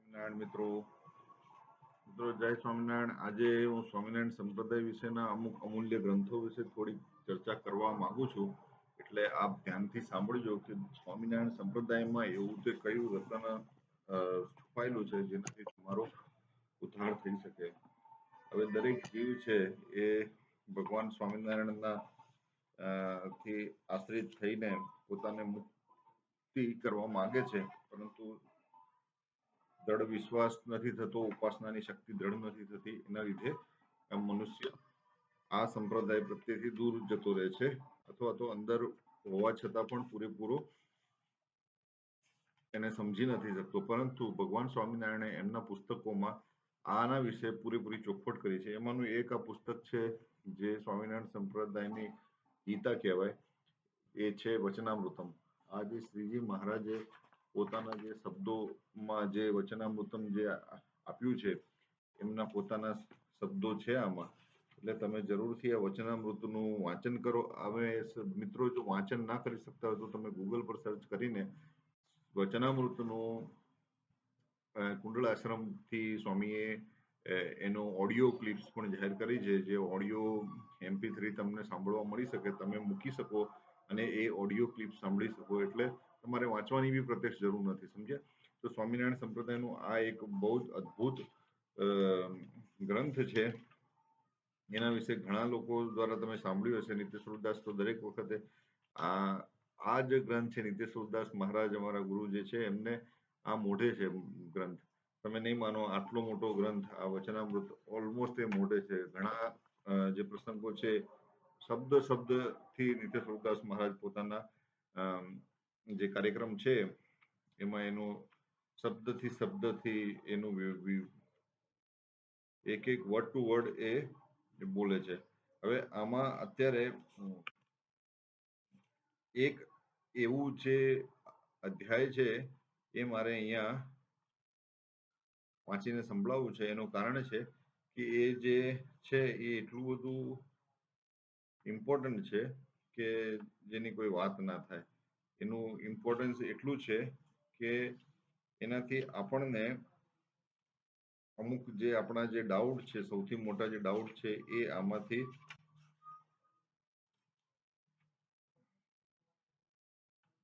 સ્વામિનારાયણ મિત્રો. મિત્રો, જય સ્વામિનારાયણ. આજે હું સ્વામિનારાયણ સંપ્રદાય વિશેના અમુક અમૂલ્ય ગ્રંથો વિશે થોડી ચર્ચા કરવા માંગુ છું. એટલે આપ ધ્યાનથી સાંભળજો કે સ્વામિનારાયણ સંપ્રદાયમાં એવું તે કયું રત્ન છુપાયેલું છે, જેનાથી તમારો ઉદ્ધાર થઈ શકે. હવે દરેક જીવ છે એ ભગવાન સ્વામિનારાયણના થી આશ્રિત થઈને પોતાને મુક્તિ કરવા માંગે છે. પરંતુ દ્રઢ વિશ્વાસ નથી થતો, ઉપાસનાની શક્તિ દ્રઢ નથી થતી, એના લીધે મનુષ્ય આ સંપ્રદાય પ્રત્યેથી દૂર જતો રહે છે અથવા તો અંદર હોવા છતાં પણ પૂરેપૂરો એને સમજી નથી શકતો. પરંતુ ભગવાન સ્વામિનારાયણે એમના પુસ્તકોમાં આના વિશે પૂરેપૂરી ચોખવટ કરી છે. એમાંનું એક આ પુસ્તક છે જે સ્વામિનારાયણ સંપ્રદાયની ગીતા કહેવાય. એ છે વચનામૃતમ. આજે શ્રીજી મહારાજે પોતાના જે શબ્દોમાં જે વચનામૃતમ જે આપ્યું છે, એમના પોતાના શબ્દો છે આમાં. એટલે તમે જરૂરથી આ વચનામૃતનું વાંચન કરો. હવે મિત્રો, જો વાંચન ના કરી શકતા હોય તો તમે ગૂગલ પર સર્ચ કરીને વચનામૃતનું કુંડળ આશ્રમથી સ્વામીએ એનો ઓડિયો ક્લિપ્સ પણ જાહેર કરી છે. જે ઓડિયો એમપી થ્રી તમને સાંભળવા મળી શકે. તમે મૂકી શકો અને એ ઓડિયો ક્લિપ સાંભળી શકો. એટલે તમારે વાંચવાની બી પ્રત્યક્ષ જરૂર નથી, સમજ્યા? તો સ્વામિનારાયણ સંપ્રદાયનું આ એક બહુ જ અદ્ભુત ગ્રંથ છે. એના વિશે ઘણા લોકો દ્વારા તમે સાંભળ્યું હશે સુરદાસ તો દરેક વખતે આ આ જે ગ્રંથ છે સુરદાસ મહારાજ અમારા ગુરુ જે છે, એમને આ મોઢે છે ગ્રંથ. તમે નહીં માનો, આટલો મોટો ગ્રંથ, આ વચનામૃત ઓલમોસ્ટ એ મોઢે છે. ઘણા જે પ્રસંગો છે, શબ્દ શબ્દથી થી નિત્ય મહારાજ પોતાના જે કાર્યક્રમ છે, એમાં એનો શબ્દથી શબ્દથી એનું એક એક વર્ડ ટુ વર્ડ એ બોલે છે. હવે આમાં અત્યારે એક એવું જે અધ્યાય છે, એ મારે અહીંયા વાંચીને સંભળાવવું છે. એનું કારણ છે કે એ જે છે, એ એટલું બધું ઇમ્પોર્ટન્ટ છે કે જેની કોઈ વાત ના થાય. એનું ઇમ્પોર્ટન્સ એટલું છે કે એનાથી આપણને અમુક જે આપણા જે ડાઉટ છે, સૌથી મોટા જે ડાઉટ છે, એ આમાંથી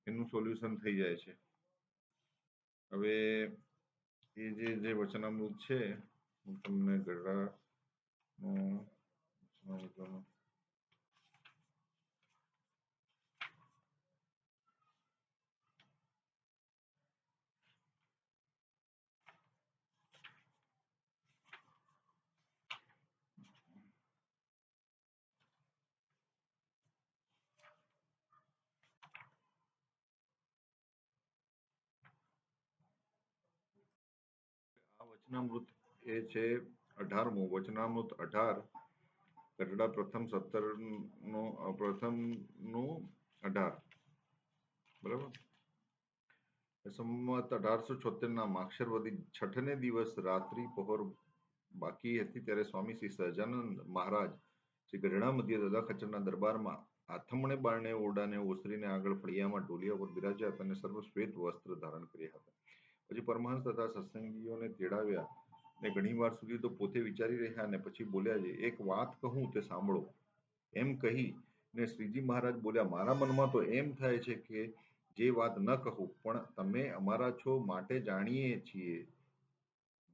એનું સોલ્યુશન થઈ જાય છે. હવે એ જે જે વચનામૃત છે, હું તમને ગરડા વચનામૃત એ છે અઢારમું વચનામૃત અઢાર. ગઢડા પ્રથમ સત્તર નો પ્રથમનું અઢાર. બરાબર? સંમત અઢારસો છોતેર ના માક્ષરવદી છઠને દિવસ રાત્રિ પહોર બાકી હતી ત્યારે સ્વામી શ્રી સહજાનંદ મહારાજ શ્રી ગઢડા મધ્ય દાદા ખચરના દરબારમાં આથમણે બારણે ઓરડાને ઓસરીને આગળ ફળિયામાં ઢોલિયા પર બિરાજ્યા હતા અને સર્વ શ્વેત વસ્ત્ર ધારણ કર્યા હતા. પછી પરમહંસ તથા સત્સંગીઓને તેડાવ્યા ને ઘણી વાર સુધી તો પોતે વિચારી રહ્યા અને પછી બોલ્યા છે, એક વાત કહું તે સાંભળો. એમ કહી ને શ્રીજી મહારાજ બોલ્યા, મારા મનમાં તો એમ થાય છે કે જે વાત ન કહું, પણ તમે અમારા છો માટે જાણીએ છીએ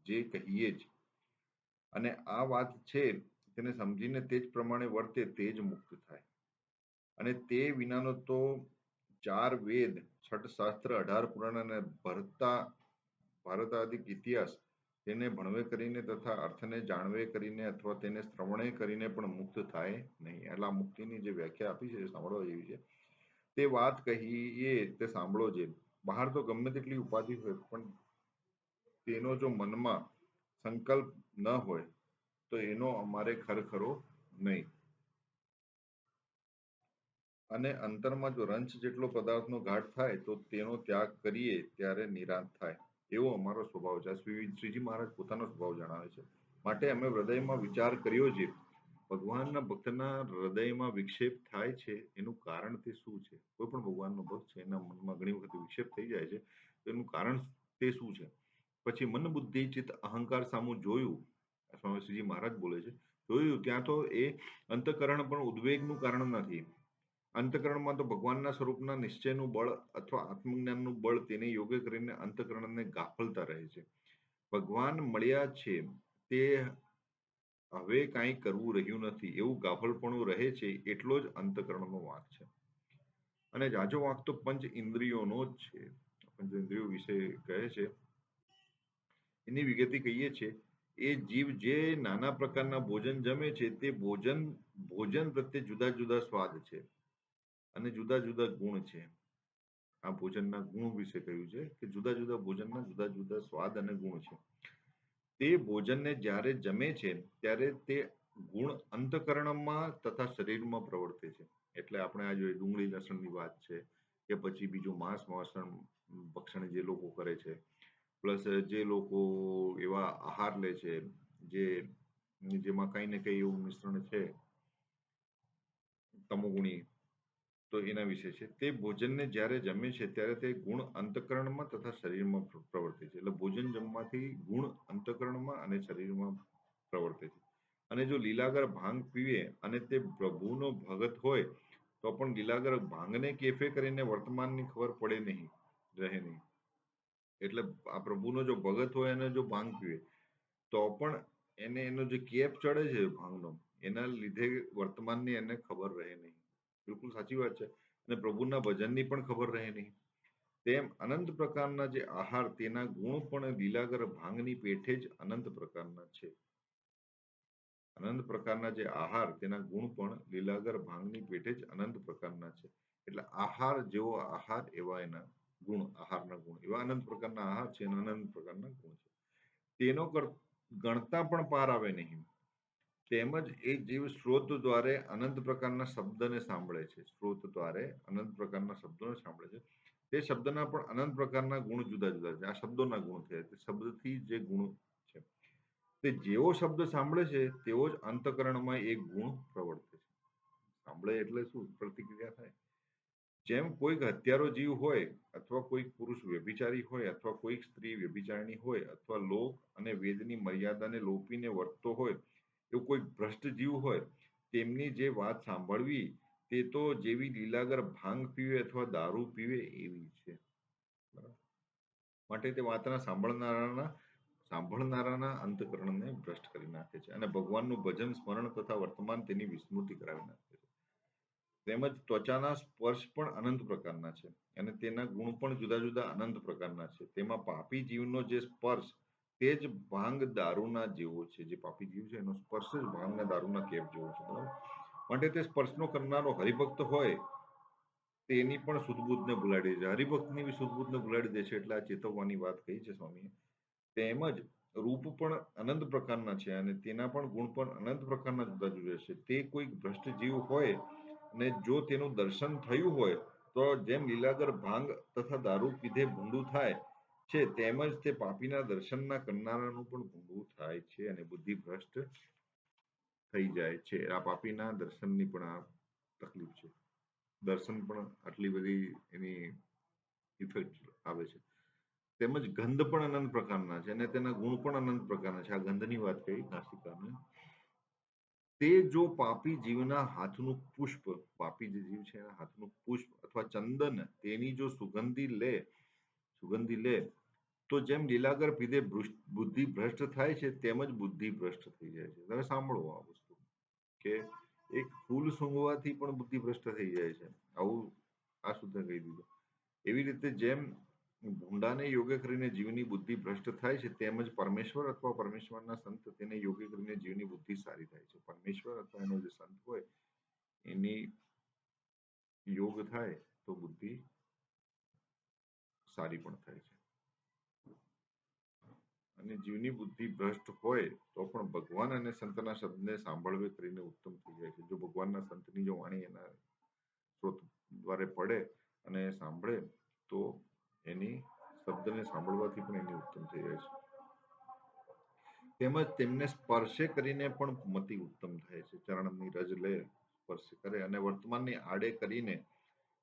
જે કહીએ જ. અને આ વાત છે તેને સમજીને તે જ પ્રમાણે વર્તે, તે જ મુક્ત થાય. અને તે વિનાનો તો ચાર વેદ, છઠ શાસ્ત્ર, અઢાર પુરાણ અને ભરતા ભારતાદિક ઇતિહાસ તેને ભણવે કરીને તથા અર્થને જાણવે કરીને અથવા તેને શ્રવણે કરીને પણ મુક્ત થાય નહીં. એટલે આ મુક્તિની જે વ્યાખ્યા આપી છે એ સાંભળવા જેવી છે. તે વાત કહીએ તે સાંભળો જે, બહાર તો ગમે તેટલી ઉપાધિ હોય, પણ તેનો જો મનમાં સંકલ્પ ન હોય, તો એનો અમારે ખરખરો નહીં. અને અંતરમાં જો રંચ જેટલો પદાર્થનો ઘાટ થાય, તો તેનો ત્યાગ કરીએ ત્યારે નિરાંત થાય. એવો અમારો સ્વભાવ છે. શ્રીજી મહારાજ પોતાનો સ્વભાવ જણાવે છે. માટે અમે હૃદયમાં વિચાર કર્યો છે, ભગવાનના ભક્તના હૃદયમાં વિક્ષેપ થાય છે, એનું કારણ તે શું છે? કોઈ પણ ભગવાનનો ભક્ત છે, એના મનમાં ઘણી વખત વિક્ષેપ થઈ જાય છે, તો એનું કારણ તે શું છે? પછી મન બુદ્ધિ ચિત્ત અહંકાર સામું જોયું સ્વામી શ્રીજી મહારાજ બોલે છે, જોયું ત્યાં તો એ અંતકરણ પણ ઉદ્વેગનું કારણ નથી. અંતકરણમાં તો ભગવાનના સ્વરૂપના નિશ્ચયનું બળ અથવા આત્મજ્ઞાનનું બળ તેને યોગ્ય કરીને અંતકરણને ગાફલતા રહે છે. ભગવાન મળ્યા છે તે હવે કાંઈ કરવું રહ્યું નથી. એવું ગાફલપણું રહે છે એટલો જ અંતકરણનો વાંક છે. અને જાજો વાંક તો પંચ ઇન્દ્રિયોનો જ છે. પંચ ઇન્દ્રિયો વિશે કહે છે. એની વિગતે કહીએ છીએ એ જીવ જે નાના પ્રકારના ભોજન જમે છે તે ભોજન ભોજન પ્રત્યે જુદા જુદા સ્વાદ છે. અને જુદા જુદા ગુણ છે. આ ભોજનના ગુણ વિશે કહ્યું છે કે જુદા જુદા ભોજનના જુદા જુદા સ્વાદ અને ગુણ છે. તે ભોજનને જ્યારે જમે છે, ત્યારે તે ગુણ અંતકરણમાં તથા શરીરમાં પ્રવર્તે છે. એટલે આપણે આ જોઈએ ડુંગળી લસણની વાત છે કે પછી બીજું માંસ વાસણ ભક્ષણ જે લોકો કરે છે. પ્લસ જે લોકો એવા આહાર લે છે, જે જેમાં કંઈ ને કંઈ એવું મિશ્રણ છે, તમોગુણી તો એના વિશે છે. તે ભોજનને જ્યારે જમે છે, ત્યારે તે ગુણ અંતકરણમાં તથા શરીરમાં પ્રવર્તે છે. એટલે ભોજન જમવાથી ગુણ અંતકરણમાં અને શરીરમાં પ્રવર્તે છે. અને જો લીલાગર ભાંગ પીવે અને તે પ્રભુનો ભગત હોય, તો પણ લીલાગર ભાંગને કેફે કરીને વર્તમાનની ખબર પડે નહીં, રહે નહીં. એટલે આ પ્રભુનો જો ભગત હોય અને જો ભાંગ પીવે, તો પણ એને એનો જે કેપ ચડે છે ભાંગનો, એના લીધે વર્તમાનની એને ખબર રહે નહીં. બિલકુલ સાચી વાત છે. અને પ્રભુના ભજનની પણ ખબર રહે નહીં. તેમ અનંત પ્રકારના જે આહાર, તેના ગુણ પણ લીલાગર ભાંગની પેઠે જ અનંત પ્રકારના છે. અનંત પ્રકારના જે આહાર, તેના ગુણ પણ લીલાગર ભાંગની પેઠે જ અનંત પ્રકારના છે. એટલે આહાર જેવો આહાર એવા એના ગુણ, આહારના ગુણ, એવા અનંત પ્રકારના આહાર છે અને અનંત પ્રકારના ગુણ છે. તેનો ગણતા પણ પાર આવે નહીં. તેમજ એ જીવ સ્ત્રોત દ્વારે અનંત પ્રકારના શબ્દને સાંભળે છે. સ્ત્રોત દ્વારે અનંત પ્રકારના શબ્દોને સાંભળે છે. તે શબ્દના પણ અનંત પ્રકારના ગુણ જુદા જુદા છે. આ શબ્દોના ગુણ થયા તે શબ્દથી જે ગુણ છે. તે જેવો શબ્દ સાંભળે છે, તેવો જ અંતકરણમાં એક ગુણ પ્રવર્તે છે. સાંભળે એટલે શું? પ્રતિક્રિયા થાય. જેમ કોઈક હત્યારો જીવ હોય અથવા કોઈક પુરુષ વ્યભિચારી હોય અથવા કોઈક સ્ત્રી વ્યભિચારિણી હોય અથવા લોક અને વેદની મર્યાદાને લોપીને વર્તતો હોય એવું કોઈ ભ્રષ્ટ જીવ હોય, તેમની જે વાત સાંભળવી, તે તો જેવી લીલાગર ભાંગ પીવે અથવા દારૂ પીવે એવી છે. માટે તે વાતના સાંભળનારાના સાંભળનારાના અંતકરણને ભ્રષ્ટ કરી નાખે છે અને ભગવાનનું ભજન, સ્મરણ તથા વર્તમાન તેની વિસ્મૃતિ કરાવી નાખે છે. તેમજ ત્વચાના સ્પર્શ પણ અનંત પ્રકારના છે અને તેના ગુણ પણ જુદા જુદા અનંત પ્રકારના છે. તેમાં પાપી જીવનો જે સ્પર્શ તે જ ભાંગ દારૂના જેવો છે, જે પાપી જીવ છે, એનો સ્પર્શ જ ભાંગના દારૂના કેપ જેવો છે, બરાબર? માટે તે સ્પર્શનો કરનારો હરિભક્ત હોય, તેની પણ સુદબુદ્ધને ભૂલાડી દે છે. હરિભક્તની બી સુદબુદ્ધને ભૂલાડી દે છે એટલે આ ચેતવવાની વાત કહી છે સ્વામીએ. તેમજ રૂપ પણ અનંત પ્રકારના છે અને તેના પણ ગુણ પણ અનંત પ્રકારના જુદા જુદા છે. તે કોઈ ભ્રષ્ટ જીવ હોય અને જો તેનું દર્શન થયું હોય, તો જેમ લીલાગર ભાંગ તથા દારૂ પીધે ભૂંડું થાય છે, તેમજ તે પાપીના દર્શનના કરનારાનું પણ ભૂંડું થાય છે અને બુદ્ધિ ભ્રષ્ટ થઈ જાય છે. આ પાપીના દર્શનની પણ આ તકલીફ છે. દર્શન પણ આટલી બધી એની ઇફેક્ટ આવે છે. તેમજ ગંધ પણ અનંત પ્રકારના છે અને તેના ગુણ પણ અનંત પ્રકારના છે. આ ગંધની વાત કહી નાસિકાને. તે જો પાપી જીવના હાથનું પુષ્પ, પાપી જે જીવ છે એના હાથનું પુષ્પ અથવા ચંદન તેની જો સુગંધી લે સુગંધી લે તો જેમ લીલાગર પીધે બુદ્ધિ ભ્રષ્ટ થાય છે તેમજ બુદ્ધિ ભ્રષ્ટ થઈ જાય છે. તમે સાંભળો આ વસ્તુ, કે એક ફૂલ સૂંઘવાથી પણ બુદ્ધિ ભ્રષ્ટ થઈ જાય છે. આવું આ શુદ્ધ કહી દીધું. એવી રીતે જેમ ભૂંડાને યોગ્ય કરીને જીવની બુદ્ધિ ભ્રષ્ટ થાય છે તેમજ પરમેશ્વર અથવા પરમેશ્વરના સંત તેને યોગ્ય કરીને જીવની બુદ્ધિ સારી થાય છે. પરમેશ્વર અથવા એનો જે સંત હોય, એની યોગ થાય તો બુદ્ધિ સારી પણ થાય છે. અને જીવની બુદ્ધિ ભ્રષ્ટ હોય તો પણ ભગવાન અને સંતના શબ્દને સાંભળવે કરીને ઉત્તમ થઈ જાય છે. જો ભગવાનના સંતની જો વાણી એના સ્ત્રોત દ્વારે પડે અને સાંભળે, તો એની શબ્દને સાંભળવાથી પણ એની ઉત્તમ થઈ જાય છે. તેમજ તેમને સ્પર્શે કરીને પણ મતિ ઉત્તમ થાય છે. ચરણની રજ લે, સ્પર્શ કરે અને વર્તમાનની આડે કરીને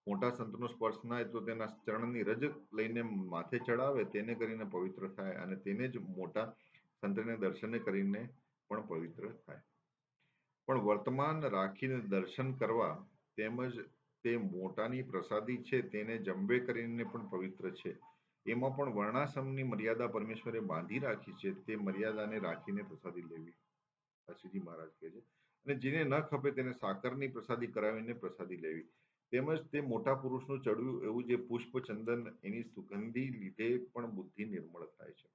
મોટા સંતનો સ્પર્શ થાય તો તેના ચરણની રજ લઈને માથે ચડાવે, તેને કરીને પવિત્ર થાય અને તેને જ મોટા સંતને દર્શન કરીને પણ પવિત્ર થાય. પણ વર્તમાન રાખીને દર્શન કરવા તેમજ તે મોટાની પ્રસાદી છે તેને જંબે કરીને પણ પવિત્ર છે. એમાં પણ વર્ણાશ્રમની મર્યાદા પરમેશ્વરે બાંધી રાખી છે, તે મર્યાદાને રાખીને પ્રસાદી લેવી. શ્રીજી મહારાજ કહે છે. અને જેને ન ખપે તેને સાકરની પ્રસાદી કરાવીને પ્રસાદી લેવી. તેમજ તે મોટા પુરુષનું ચડ્યું એવું જે પુષ્પ ચંદન એની સુગંધી લીધે પણ બુદ્ધિ નિર્મળ થાય છે.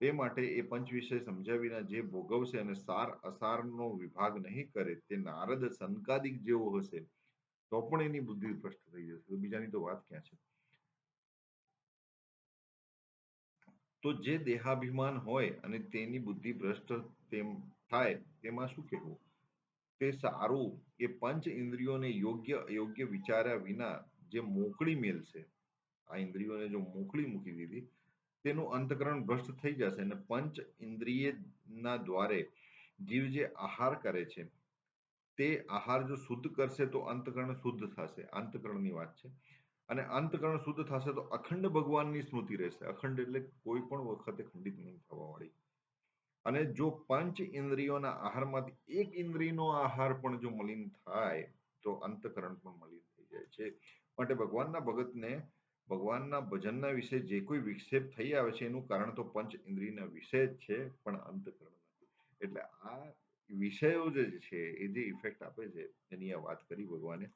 તે માટે એ પંચ વિષય સમજ્યા વિના જે ભોગવશે અને સાર અસારનો વિભાગ નહીં કરે તે નારદ સંકાદિક જેવો હશે, તો પણ એની બુદ્ધિ ભ્રષ્ટ થઈ જશે. બીજાની તો વાત ક્યાં છે? તો જે દેહાભિમાન હોય અને તેની બુદ્ધિ ભ્રષ્ટ તેમ થાય, તેમાં શું કહેવું? તે સારું એ પંચ ઇન્દ્રિયોને યોગ્ય અયોગ્ય વિચાર્યા વિના જે મોકળી મેલશે આ ઇન્દ્રિયોને જો મોકળી મૂકી દીધી, તેનું અંતકરણ ભ્રષ્ટ થઈ જશે અને પંચ ઇન્દ્રિયના દ્વારે જીવ જે આહાર કરે છે, તે આહાર જો શુદ્ધ કરશે તો અંતકરણ શુદ્ધ થશે, અંતકરણની વાત છે. અને અંતકરણ શુદ્ધ થશે તો અખંડ ભગવાનની સ્મૃતિ રહેશે. અખંડ એટલે કોઈ પણ વખતે ખંડિત નહીં. અને જો પંચ ઇન્દ્રિયોના આહારમાંથી એક ઇન્દ્રિયનો આહાર પણ જો મલિન થાય, તો અંતકરણ પણ મલિન થઈ જાય છે. માટે ભગવાનના ભગતને, ભગવાનના ભજનના વિશે જે કોઈ વિક્ષેપ થઈ આવે છે, એનું કારણ તો પંચ ઇન્દ્રિયના વિષય જ છે, પણ અંતકરણ નથી. એટલે આ વિષયો જે છે, એ જે ઇફેક્ટ આપે છે, એની આ વાત કરી ભગવાને.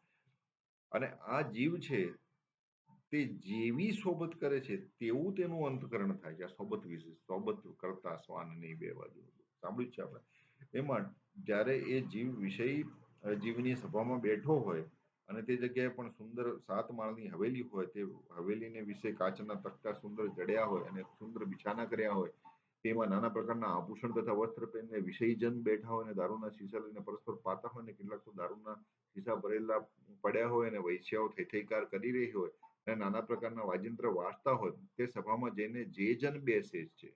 અને આ જીવ છે તે જેવી સોબત કરે છે, તેવું તેનું અંતકરણ થાય છે. આ સોબત વિશે, સોબત કરતા શ્વાનની બે બાજુ. સાંભળ્યું છે આપણે? એમાં જ્યારે એ જીવ વિષય જીવની સભામાં બેઠો હોય અને તે જગ્યાએ પણ સુંદર સાત માળની હવેલી હોય, તે હવેલીને વિશે કાચના તકતા સુંદર જડ્યા હોય અને સુંદર બિછાના કર્યા હોય, તેમાં નાના પ્રકારના આભૂષણ તથા વસ્ત્ર પહેરીને વિષયજન બેઠા હોય અને દારૂના શીશા લઈને પરસ્પર પાતા હોય અને કેટલાક તો દારૂના શીશા ભરેલા પડ્યા હોય અને વૈશ્યાઓ થેથઈકાર કરી રહી હોય અને નાના પ્રકારના વાજિંત્ર વાંચતા હોય તે સભામાં જઈને જે જન બેસે છે,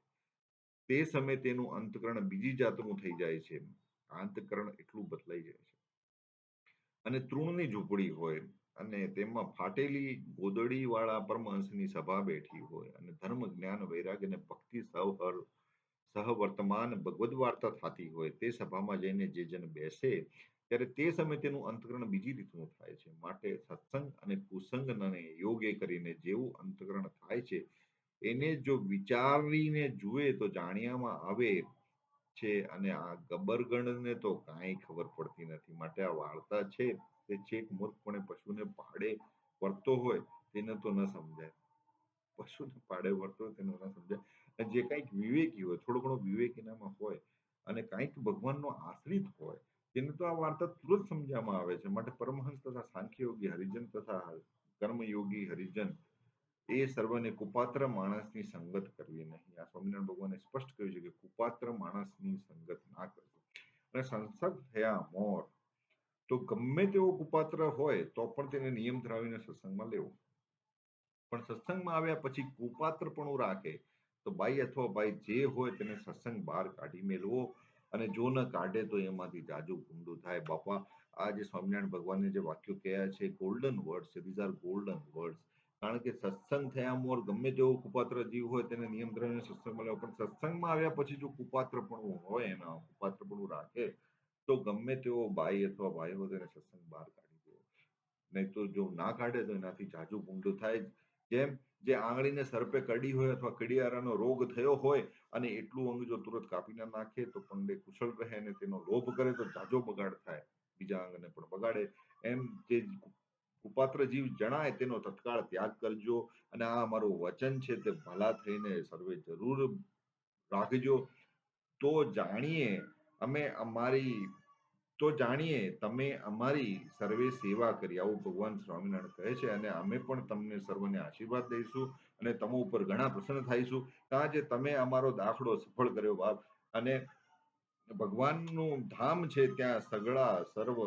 તે સમયે તેનું અંતકરણ બીજી જાતનું થઈ જાય છે. અંતકરણ એટલું બદલાઈ જાય છે. અને તૃણની ઝૂંપડી હોય અને તેમાં ફાટેલી ગોદડી વાળા પરમહંસની સભા બેઠી હોય અને ધર્મ, જ્ઞાન વૈરાગ્ય અને ભક્તિ સહર સહવર્તમાન ભગવદ વાર્તા થતી હોય, તે સભામાં જઈને જે જન બેસે ત્યારે તે સમયે તેનું અંતકરણ બીજી રીતનું થાય છે. માટે સત્સંગ અને કુસંગને યોગે કરીને જેવું અંતકરણ થાય છે, એને જો વિચારીને જુએ તો જાણ્યામાં આવે છે અને આ ગબરગણને તો કાંઈ ખબર પડતી નથી. માટે આ વાર્તા છે, તે છેક મૂર્ખપણે પશુને પાડે વર્તો હોય તેને તો ન સમજાય. પશુને પાડે વર્તો હોય તેને ન સમજાય. જે કંઈક વિવેકી હોય, થોડો ઘણો વિવેક એનામાં હોય અને કાંઈક ભગવાનનો આશ્રિત હોય તેને તો આ વાર્તા તુરંત સમજવામાં આવે છે. માટે પરમહંસ તથા સાંખ્યયોગી હરિજન તથા કર્મયોગી હરિજન એ સર્વને કુપાત્ર માણસની સંગત કરવી નહીં. આ સ્વામિનારાયણ ભગવાને સ્પષ્ટ કહ્યું છે કે કુપાત્ર માણસની સંગત ના કરવી. અને સંસદ થયા મોર. તો ગમે તેવો કુપાત્ર હોય તો પણ તેને નિયમ ધરાવીને સત્સંગમાં લેવો. પણ સત્સંગમાં આવ્યા પછી કુપાત્ર પણ રાખે તો ભાઈ અથવા ભાઈ જે હોય તેને સત્સંગ બહાર કાઢી મેળવો. અને જો ન કાઢે તો એમાંથી જાજુ ભૂંડું થાય. બાપા, આ જે સ્વામિનારાયણ ભગવાનને જે વાક્યો કહ્યા છે ગોલ્ડન વર્ડ્સ છે ધીઝ આર ગોલ્ડન વર્ડ્સ કારણ કે સત્સંગ થયા મોર ગમે તેવો કુપાત્ર જીવ હોય તેને ધરાવીને સત્સંગ મળે પણ સત્સંગમાં આવ્યા પછી જો કુપાત્રપણું હોય એના કુપાત્રપણું રાખે, તો ગમે તેવો ભાઈ અથવા ભાઈ હોય તેને સત્સંગ બહાર કાઢી દેવો નહીં તો જો ના કાઢે તો એનાથી જાજુ ગુંડું થાય જેમ જે આંગળીને સર્પે કડી હોય અથવા કડિયારાનો રોગ થયો હોય અને એટલું અંગ જો તુરંત કાપીને નાખે તો પણ એ કુશળ રહે અને તેનો લોભ કરે તો જાજો બગાડ થાય, બીજા અંગને પણ બગાડે. એમ જે કુપાત્ર જીવ જણાય તેનો તત્કાળ ત્યાગ કરજો અને આ અમારું વચન છે તે ભલા થઈને સર્વે જરૂર રાખજો. તો જાણીએ અમે અમારી તો જાણીએ, તમે અમારી સર્વે સેવા કરી. આવું ભગવાન સ્વામિનારાયણ કહે છે અને અમે પણ તમને સર્વને આશીર્વાદ દઈશું અને તમો ઉપર ઘણા પ્રસન્ન થઈશું. કારણ કે તમે અમારો દાખલો સફળ કર્યો, બાપ. અને ભગવાનનું ધામ છે ત્યાં સગળા સર્વ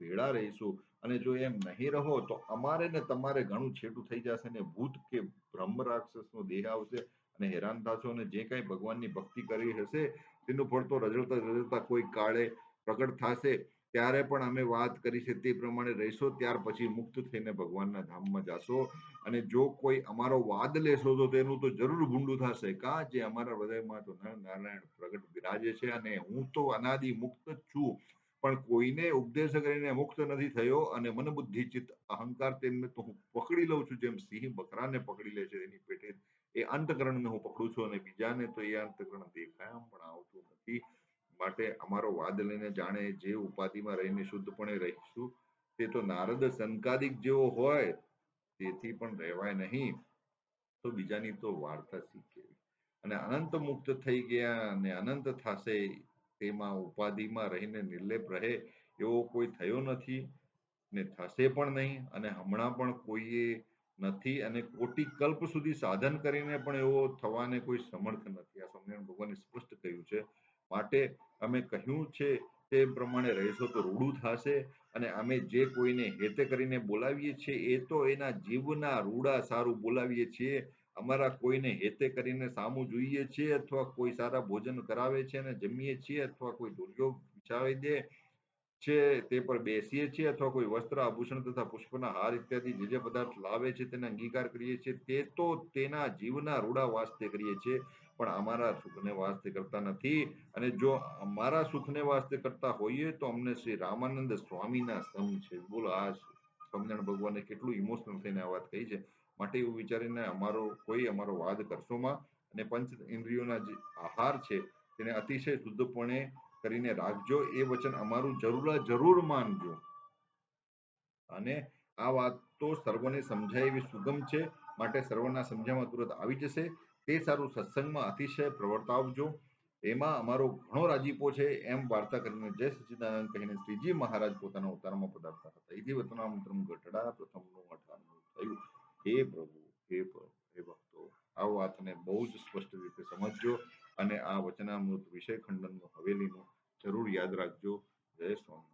ભેળા રહીશું. અને જો એમ નહીં રહો, તો અમારે ને તમારે ઘણું છેટું થઈ જશે ને ભૂત કે બ્રહ્મ રાક્ષસનો દેહ આવશે અને હેરાન થશો અને જે કાંઈ ભગવાનની ભક્તિ કરી હશે, તેનું ફળ તો રજળતા રજળતા કોઈ કાળે પ્રગટ થશે, ત્યારે પણ અમે વાત કરી છે તે પ્રમાણે રહેશો, ત્યાર પછી મુક્ત થઈને ભગવાનના ધામમાં જાશો. અને જો કોઈ અમારો વાદ લેશો તો તેનું તો જરૂર ભૂંડું થશે. કા? જે અમારા હૃદયમાં તો નારાયણ પ્રગટ બિરાજે છે અને હું તો અનાદિ મુક્ત છું. પણ કોઈને ઉપદેશ કરીને મુક્ત નથી થયો અને મન બુદ્ધિ ચિત્ત, અહંકાર તેમને તો હું પકડી લઉં છું. જેમ સિંહ બકરાને પકડી લે છે, એની પેટે એ અંતકરણને હું પકડું છું અને બીજાને તો એ અંતકરણ દેખાયા પણ આવતું નથી. માટે અમારો વાદ લઈને જાણે જે ઉપાધિમાં રહીને શુદ્ધપણે રહીશું, તે તો નારદ સંકાદિક જેવો હોય, તેથી પણ રહેવાય નહીં. તો બીજાની તો વાર્તા શીખેવી. અને અનંત મુક્ત થઈ ગયા અને અનંત થશે, તેમાં ઉપાધિમાં રહીને નિર્લેપ રહે, એવો કોઈ થયો નથી, ને થશે પણ નહીં, અને હમણાં પણ કોઈએ નથી, અને કોટી કલ્પ સુધી સાધન કરીને પણ એવો થવાને કોઈ સમર્થ નથી. આ સ્વામિનારાયણ ભગવાને સ્પષ્ટ કહ્યું છે માટે અમે કહ્યું છે તે પ્રમાણે રહેશો તો રૂડું થશે અને અમે જે કોઈને હેતે કરીને બોલાવીએ છીએ એ તો એના જીવના રૂડા સારું બોલાવીએ છીએ. અમારા કોઈને હેતે કરીને સામું જોઈએ છીએ અથવા કોઈ સારા ભોજન કરાવે છે અને જમીએ છીએ અથવા કોઈ દુર્યોગ વિછાવી દે છે તે પર બેસીએ છીએ અથવા કોઈ વસ્ત્ર આભૂષણ તથા પુષ્પના હાર ઇત્યાદિ જે જે પદાર્થ લાવે છે તેને અંગીકાર કરીએ છીએ તે તો તેના જીવના રૂડા વાસ્તે કરીએ છીએ. પણ અમારા સુખને વાસ્તે કરતા નથી. અને જો અમારા સુખને વાસ્તે કરતા હોઈએ તો અમને શ્રી રામાનંદ સ્વામીના સમ છે. બોલો, આ સ્વામિનારાયણ ભગવાને કેટલું ઇમોશનલ થઈને આ વાત કહી છે. માટે એવું વિચારીને અમારો, કોઈ અમારો વાદ કરશોમાં અને પંચ ઇન્દ્રિયોના જે આહાર છે, તેને અતિશય શુદ્ધપણે કરીને રાખજો. એ વચન અમારું જરૂર જરૂર માનજો. અને આ વાત તો સર્વને સમજાય એવી સુગમ છે. માટે સર્વના સમજામાં તુરંત આવી જશે. તે સારું સત્સંગમાં અતિશય પ્રવર્તાવજો એમાં અમારો ઘણો રાજીપો છે એમ વાર્તા કરીને જય સચિદાનંદ કહીને શ્રીજી મહારાજ પોતાના અવતારમાં પધારતા હતા. એથી વતનામંત્રમ ગઢડા પ્રથમનું અઠારનું થયું. હે પ્રભુ હે પ્રભુ હે ભક્તો, આ વાતને બહુ જ સ્પષ્ટ રીતે સમજજો અને આ વચનામૃત વિષય ખંડનનું હવેલીનું જરૂર યાદ રાખજો. જય સ્વામી